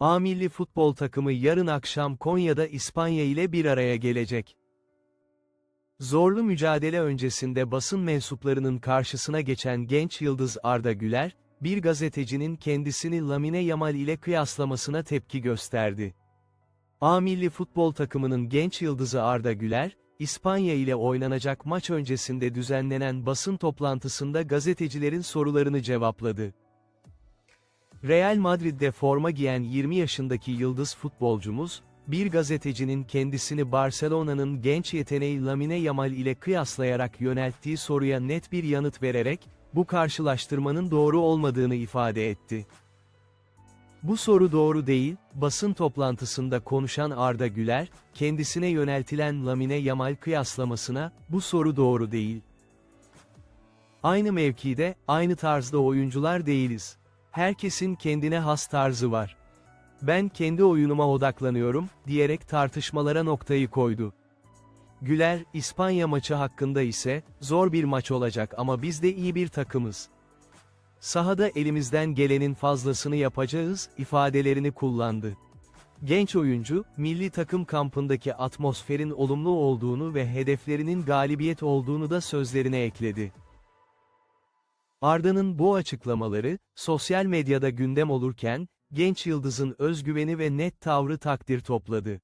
A milli futbol takımı yarın akşam Konya'da İspanya ile bir araya gelecek. Zorlu mücadele öncesinde basın mensuplarının karşısına geçen genç yıldız Arda Güler, bir gazetecinin kendisini Lamine Yamal ile kıyaslamasına tepki gösterdi. A milli futbol takımının genç yıldızı Arda Güler, İspanya ile oynanacak maç öncesinde düzenlenen basın toplantısında gazetecilerin sorularını cevapladı. Real Madrid'de forma giyen 20 yaşındaki yıldız futbolcumuz, bir gazetecinin kendisini Barcelona'nın genç yeteneği Lamine Yamal ile kıyaslayarak yönelttiği soruya net bir yanıt vererek, bu karşılaştırmanın doğru olmadığını ifade etti. Bu soru doğru değil, basın toplantısında konuşan Arda Güler, kendisine yöneltilen Lamine Yamal kıyaslamasına, bu soru doğru değil. Aynı mevkide, aynı tarzda oyuncular değiliz. Herkesin kendine has tarzı var. Ben kendi oyunuma odaklanıyorum, diyerek tartışmalara noktayı koydu. Güler, İspanya maçı hakkında ise, zor bir maç olacak ama biz de iyi bir takımız. Sahada elimizden gelenin fazlasını yapacağız, ifadelerini kullandı. Genç oyuncu, milli takım kampındaki atmosferin olumlu olduğunu ve hedeflerinin galibiyet olduğunu da sözlerine ekledi. Arda'nın bu açıklamaları, sosyal medyada gündem olurken, genç yıldızın özgüveni ve net tavrı takdir topladı.